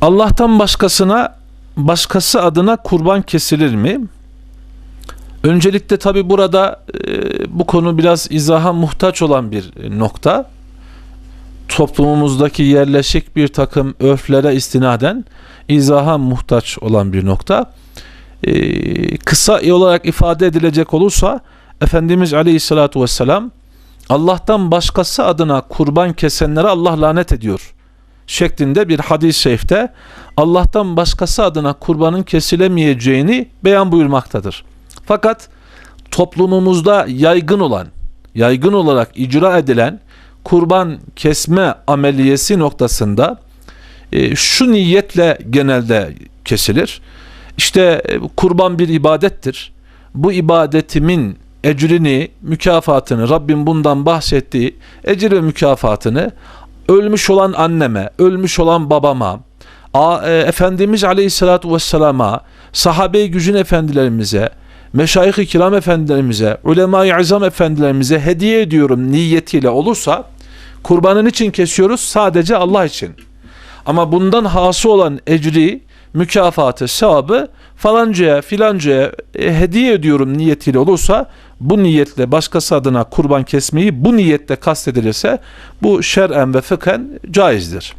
Allah'tan başkasına başkası adına kurban kesilir mi? Öncelikle tabi burada e, bu konu biraz izaha muhtaç olan bir nokta. Toplumumuzdaki yerleşik bir takım örflere istinaden izaha muhtaç olan bir nokta. E, kısa olarak ifade edilecek olursa Efendimiz Aleyhisselatü Vesselam Allah'tan başkası adına kurban kesenlere Allah lanet ediyor şeklinde bir hadis-i şerifte Allah'tan başkası adına kurbanın kesilemeyeceğini beyan buyurmaktadır. Fakat toplumumuzda yaygın olan, yaygın olarak icra edilen kurban kesme ameliyesi noktasında e, şu niyetle genelde kesilir. İşte e, kurban bir ibadettir. Bu ibadetimin ecrini, mükafatını, Rabbim bundan bahsettiği ecir ve mükafatını ölmüş olan anneme, ölmüş olan babama, a, e, Efendimiz Aleyhisselatü Vesselam'a, sahabe-i gücün efendilerimize, meşayih-i kiram efendilerimize, ulema-i azam efendilerimize hediye ediyorum niyetiyle olursa, kurbanın için kesiyoruz sadece Allah için. Ama bundan hası olan ecri, mükafatı, sevabı falancaya filancaya e, hediye ediyorum niyetiyle olursa bu niyetle başkası adına kurban kesmeyi bu niyetle kastedilirse bu şer'en ve fıkhen caizdir.